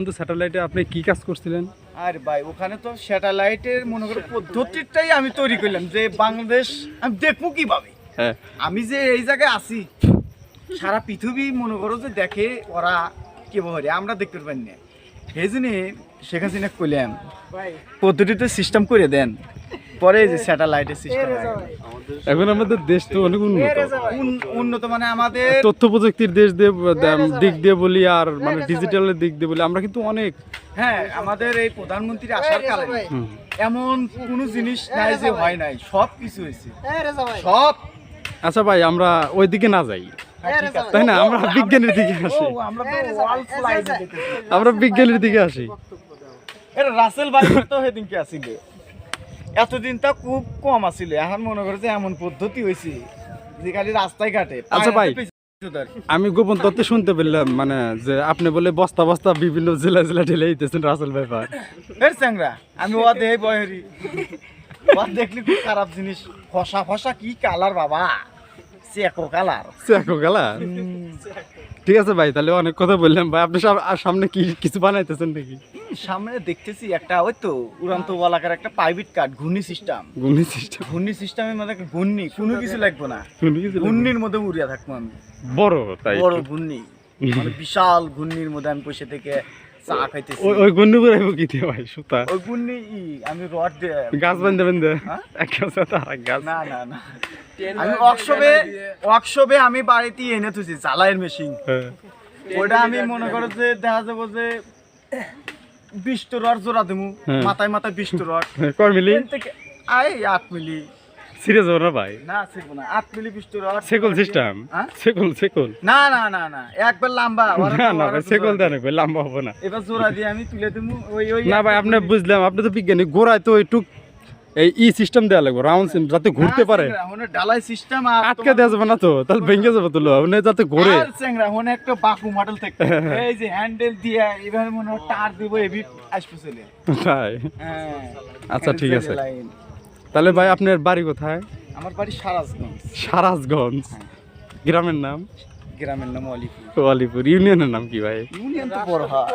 কিন্তু স্যাটেলাইটে আপনি কি কাজ করছিলেন? আর ভাই ওখানে তো স্যাটেলাইটের মনে করো পদ্ধতিটাই আমি তৈরি করলাম যে বাংলাদেশ আমি দেখব কীভাবে। হ্যাঁ। আমি যে এই জায়গায় আছি সারা পৃথিবী মনে করো যে দেখে ওরা কীভাবে আমরা দেখতে পারি না। সেই জন্য শেখ হাসিনা কইলাম পদ্ধতিতে সিস্টেম করে দেন। পরে যে স্যাটেলাইটের সিস্টেম এখন আমাদের দেশ তো অনেক উন্নত। উন্নত মানে আমাদের তথ্য প্রযুক্তির দেশ দিয়ে দিক দিয়ে বলি আর মানে ডিজিটালের দিক দিয়ে বলি আমরা কিন্তু অনেক। হ্যাঁ আমাদের এই প্রধানমন্ত্রী আসার কারণে হুম। এমন কোনো জিনিস নাই যে হয় নাই সব কিছু হয়েছে। সব। আচ্ছা ভাই আমরা ওই দিকে না যাই। হ্যাঁ। তাই না? আমরা বিজ্ঞানের দিকে আসি। আমরা তো ওয়াল ফ্লাইট দেখতেছি। আমরা বিজ্ঞানের দিকে আসি। এটা রাসেল ভাই তো সেদিনকে আসিল। এতদিন তা খুব কম আছিল। এখন মনে করে যে এমন পদ্ধতি হয়েছে যে খালি রাস্তায় ঘাটে। আচ্ছা ভাই। আমি গোপন তথ্য শুনতে পেলাম মানে যে আপনি বলে বস্তা বস্তা বিভিন্ন জেলা জেলা ঢেলে দিতেছেন রাসেল ব্যাপার এর চ্যাংরা আমি ওয়া দেই বহেরি ওয়া দেখলি খুব খারাপ জিনিস। ফসা ফসা কি কালার বাবা? চেকো কালার। দেখো কালার? ঠিক আছে ভাই তাহলে অনেক কথা বললাম ভাই। আপনি সামনে কি কিছু বানাইতেছেন নাকি? সামনে দেখতেছি একটা ওই তো উড়ান্ত বলাকার একটা প্রাইভেট কার্ড ঘূর্ণি সিস্টেম ঘূর্ণি সিস্টেম ঘূর্ণি সিস্টেমের মধ্যে একটা ঘূর্ণি কোনো কিছু লাগবে না? ঘূর্ণির মধ্যে উড়িয়া থাকব আমি। বড় তাই বড় ঘূর্ণি। মানে বিশাল ঘূর্ণির মধ্যে আমি বসে থেকে চা খাইতেছি। ওই ওই গুন্ডু কি দিয়ে ভাই? সুতা। ওই ঘূর্ণি আমি রড দিয়ে গাছ বান্ধে বান্ধে হ্যাঁ? এক গাছ আর এক গাছ। না না না। আমি ওয়ার্কশপে ওয়ার্কশপে আমি বাড়িতে এনে তুছি জ্বালাইয়ের মেশিন হ্যাঁ। ওটা আমি মনে করো যে দেখা যাব যে বিশ রড জোড়া দেবো হ্যাঁ। মাথায় মাথায় বিশ রড। কয় মিলি? আই আট মিলি। সিরিয়াস হব না ভাই? না শিখব না। আট মিলি বিশ রড। সেকল সিস্টেম হ্যাঁ? সেকল সেকল। না না না না। একবার লম্বা না না ভাই সেকল দেন লম্বা হবে না। এবার জোড়া দিয়ে আমি তুলে দেবো ওই ওই না ভাই আপনি বুঝলাম আপনি তো বিজ্ঞানী গোড়ায় তো একটু এই ই সিস্টেম দেওয়া লাগবে রাউন্ড সিম যাতে ঘুরতে পারে। ডালাই সিস্টেম আটকে দেওয়া যাবে না তো তাহলে ভেঙে যাবে তো লো যাতে ঘুরে। চ্যাংরা হনে একটা বাকু মডেল থাকতে এই যে হ্যান্ডেল দিয়ে এবার মনে হয় টার দিব এবি আসবে চলে। তাই? হ্যাঁ আচ্ছা, ঠিক আছে। তাহলে ভাই আপনার বাড়ি কোথায়? আমার বাড়ি সারাজগঞ্জ। সারাজগঞ্জ। গ্রামের নাম? গ্রামের নাম অলিপুর। আলিপুর ইউনিয়নের নাম কি ভাই? ইউনিয়ন তো বড় হয়।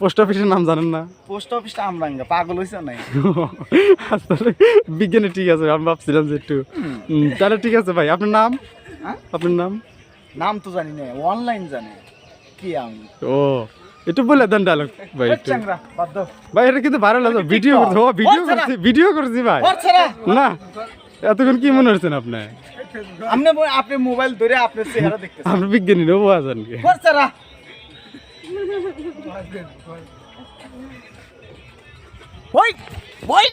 পোস্ট অফিসের নাম জানেন না? পোস্ট অফিসটা আমরাঙ্গা পাগল হয়েছে নাই? আসলে বিজ্ঞানী ঠিক আছে আমি ভাবছিলাম যে একটু তাহলে ঠিক আছে ভাই আপনার নাম? হ্যাঁ? আপনার নাম? নাম তো জানি না অনলাইন জানে। কি আমি? ও একটু বলে দেন ডায়লগ ভাই ভাই এটা কিন্তু ভাইরাল আছে ভিডিও করছি ও ভিডিও। করছি ভিডিও করছি ভাই। না এতক্ষণ কি মনে হচ্ছেন আপনি আপনি আপনি মোবাইল ধরে আপনার চেহারা দেখতেছেন। আপনি বিজ্ঞানী নেব আছেন কি ওর ওই ওই।